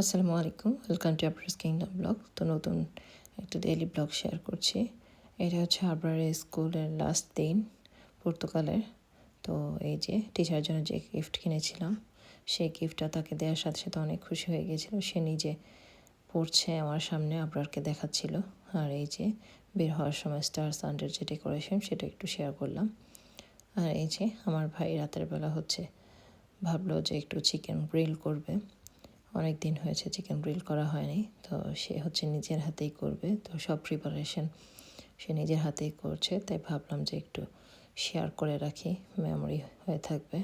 আসসালামু আলাইকুম, welcome to আপ্রাস কিংডম ব্লগ। তো নতুন একটা ডেইলি ব্লগ শেয়ার করছি। এটা হচ্ছে আবরারের স্কুলের লাস্ট দিন, পর্তুগালের। তো এই যে টিচার জন্য যে গিফট কিনেছিলাম, সেই গিফটটা তাকে দেওয়ার সাথে সাথে অনেক খুশি হয়ে গিয়েছিল সে নিজে পড়ছে আমার সামনে, আবরারকে দেখাচ্ছিল। আর এই যে বের হওয়ার সময় স্টার সানডের যে ডেকোরেশন সেটা একটু শেয়ার করলাম। আর এই যে আমার ভাই রাতের বেলা হচ্ছে, ভাবলো যে একটু চিকেন গ্রিল করবে। অনেক দিন হয়েছে চিকেন গ্রিল করা হয়নি। তো সে হচ্ছে নিজের হাতেই করবে। তো সব প্রিপারেশন সে নিজের হাতেই করছে। তাই ভাবলাম যে একটু শেয়ার করে রাখি মেমোরি হয়ে থাকবে।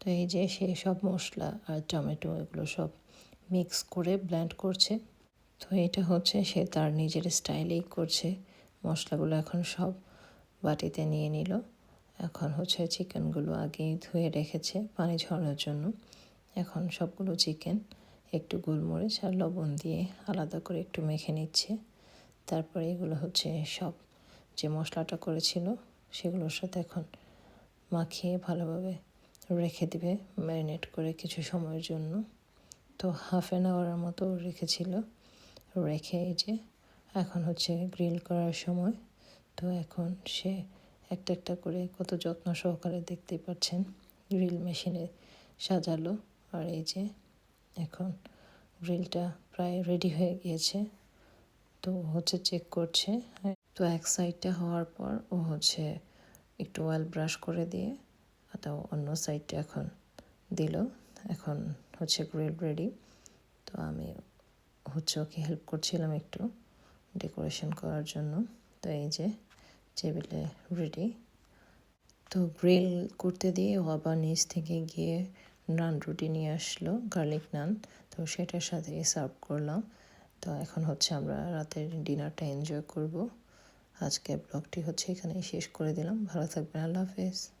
তো এই যে সে সব মশলা আর টমেটো এগুলো সব মিক্স করে ব্ল্যান্ড করছে। তো এটা হচ্ছে সে তার নিজের স্টাইলেই করছে। মশলাগুলো এখন সব বাটিতে নিয়ে নিল। এখন হচ্ছে চিকেনগুলো আগেই ধুয়ে রেখেছে পানি ঝরানোর জন্য। এখন সবগুলো চিকেন একটু গোলমরিচ আর লবণ দিয়ে আলাদা করে একটু মেখে নিচ্ছে। তারপরে এগুলো হচ্ছে সব যে মশলাটা করেছিল, সেগুলোর সাথে এখন মাখিয়ে ভালোভাবে রেখে দিবে ম্যারিনেট করে কিছু সময়ের জন্য। তো হাফ অ্যান আওয়ারের মতো রেখেছিল। রেখে এই যে এখন হচ্ছে গ্রিল করার সময়। তো এখন সে একটা একটা করে কত যত্ন সহকারে দেখতে পাচ্ছেন গ্রিল মেশিনে সাজালো। আর এই যে এখন গ্রিলটা প্রায় রেডি হয়ে গিয়েছে। তো হচ্ছে চেক করছে। তো এক সাইডটা হওয়ার পর ও হচ্ছে একটু অয়েল ব্রাশ করে দিয়ে তো অন্য সাইডটা এখন দিল। এখন হচ্ছে গ্রিল রেডি তো আমি হচ্ছে ওকে হেল্প করছিলাম একটু ডেকোরেশন করার জন্য। তো এই যে টেবিলে রেডি তো গ্রিল করতে দিয়ে ও আবার নিচ থেকে গিয়ে নান, রুটি নিয়ে আসলো গার্লিক নান। তো সেটার সাথে সার্ভ করলাম। তো এখন হচ্ছে আমরা রাতের ডিনারটা এনজয় করব। আজকে ব্লগটি হচ্ছে এখানেই শেষ করে দিলাম। ভালো থাকবেন, আল্লাহ হাফেজ।